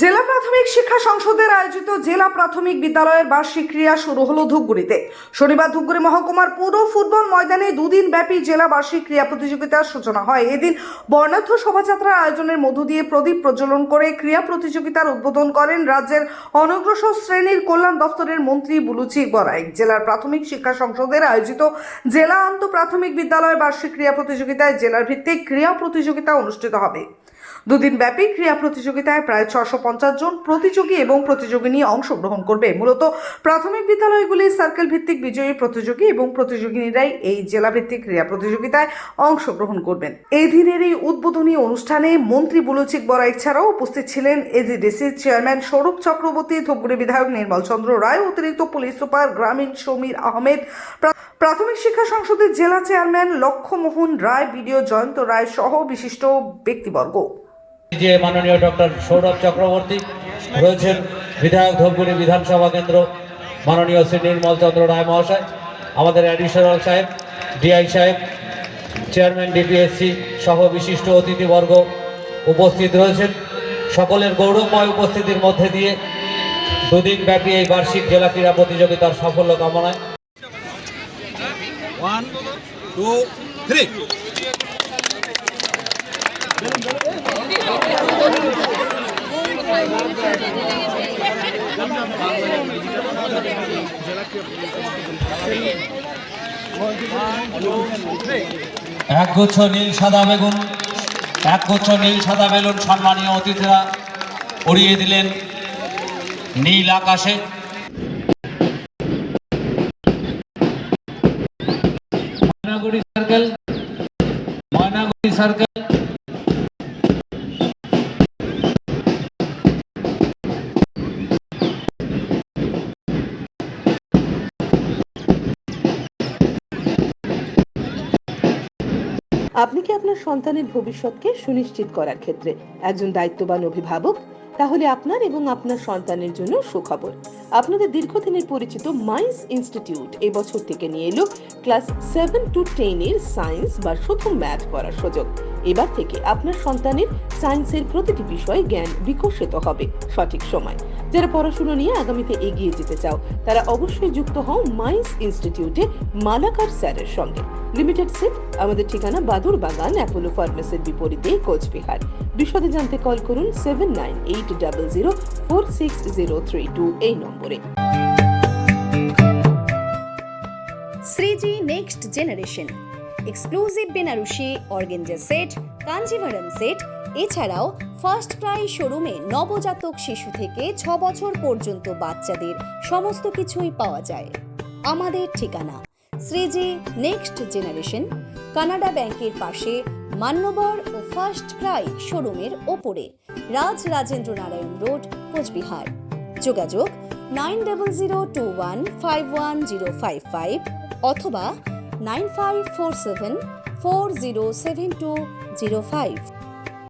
জেলা প্রাথমিক শিক্ষা সংসদের আয়োজিত জেলা প্রাথমিক বিদ্যালয়ের বার্ষিক ক্রিয়া শুরু হলো ধূপগুড়িতে। শনিবার ধূপগুড়ি মহকুমার পুরো ফুটবল ময়দানে দুদিন ব্যাপী জেলা বার্ষিক ক্রিয়া প্রতিযোগিতার সূচনা হয়। এদিন বর্ণাঢ্য শোভাযাত্রার আয়োজনের মধ্য দিয়ে প্রদীপ প্রজ্বলন করে ক্রিয়া প্রতিযোগিতার উদ্বোধন করেন রাজ্যের অনগ্রসর শ্রেণির কল্যাণ দপ্তরের মন্ত্রী বুলুচি বরাইক। জেলার প্রাথমিক শিক্ষা সংসদের আয়োজিত জেলা আন্ত প্রাথমিক বিদ্যালয় বার্ষিক ক্রিয়া প্রতিযোগিতায় জেলার ভিত্তিক ক্রিয়া প্রতিযোগিতা অনুষ্ঠিত হবে। দুদিন ব্যাপী ক্রিয়া প্রতিযোগিতায় প্রায় ছশো পঞ্চাশ জন প্রতিযোগী এবং প্রতিযোগিনী অংশগ্রহণ করবে। মূলত প্রাথমিক বিদ্যালয়গুলি সার্কেল ভিত্তিক বিজয়ী প্রতিযোগী এবং প্রতিযোগিনীরাই এই জেলা ভিত্তিক ক্রিয়া প্রতিযোগিতায় অংশগ্রহণ করবেন। এই দিনের এই উদ্বোধনী অনুষ্ঠানে মন্ত্রী বুলুচিক বরাইক ছাড়াও উপস্থিত ছিলেন এজিডিসি চেয়ারম্যান সৌরভ চক্রবর্তী, ধূপগুড়ি বিধায়ক নির্মল চন্দ্র রায়, অতিরিক্ত পুলিশ সুপার গ্রামীণ সমীর আহমেদ প্রাথমিক শিক্ষা সংসদের জেলা চেয়ারম্যান লক্ষ্যমোহন রায়, বিডিও জয়ন্ত রায় সহ বিশিষ্ট ব্যক্তিবর্গ। যে মাননীয় ডক্টর সৌরভ চক্রবর্তী রয়েছেন বিধায়ক ধূপগুড়ি বিধানসভা কেন্দ্র মাননীয় শ্রী নির্মল চন্দ্র রায় মহাশয় আমাদের অ্যাডিশনাল সাহেব ডিআই সাহেব চেয়ারম্যান ডিপিএসসি সহ বিশিষ্ট অতিথিবর্গ উপস্থিত রয়েছেন। সকলের গৌরবময় উপস্থিতির মধ্যে দিয়ে দুদিন ব্যাপী এই বার্ষিক জেলা ক্রীড়া প্রতিযোগিতার সাফল্য কামনায়। One, two, three. একগুচ্ছ নীল সাদা বেগুন একগুচ্ছ নীল সাদা বেলুন সম্মানীয় অতিথিরা, উড়িয়ে দিলেন নীল আকাশে ময়নাগুড়ি সার্কেল ময়নাগুড়ি সার্কেল আপনি কি আপনার সন্তানের ভবিষ্যৎকে সুনিশ্চিত করার ক্ষেত্রে একজন দায়িত্ববান অভিভাবক? তাহলে আপনার এবং আপনার সন্তানের জন্য সুখবর। আপনাদের দীর্ঘদিনের পরিচিত মাইন্স ইনস্টিটিউট এবছর থেকে নিয়ে এলো ক্লাস সেভেন টু টেনের সায়েন্স বা শুধু ম্যাথ পড়ার সুযোগ। এবার থেকে আপনার সন্তানের সায়েন্সের প্রতিটি বিষয়ে জ্ঞান বিকশিত হবে সঠিক সময়। যারা পড়াশুনো নিয়ে আগামীতে এগিয়ে যেতে চাও, তারা অবশ্যই যুক্ত হও মাইন্স ইনস্টিটিউটে মালাকার স্যারের সঙ্গে। লিমিটেড সিট, আমাদের ঠিকানা বাদুর বাগান, অ্যাপোলো ফার্মেসির বিপরীতে কোচবিহার। বিশদে জানতে কল করুন seven nine eight double zero four six zero three two এই নম্বরে Shreeji next generation exclusive Banarasi organza set Kanjivaram set এছাড়াও ফার্স্ট ক্রাই শোরুমে নবজাতক শিশু থেকে ছ বছর পর্যন্ত বাচ্চাদের সমস্ত কিছুই পাওয়া যায়। আমাদের ঠিকানা, শ্রীজি নেক্সট জেনারেশন কানাডা ব্যাংকের পাশে মান্যবর ও ফার্স্ট ক্রাই শোরুমের ওপরে, রাজ রাজেন্দ্র নারায়ণ রোড, কোচবিহার। যোগাযোগ nine double zero two one five one zero five five অথবা nine five four seven four zero seven two zero five.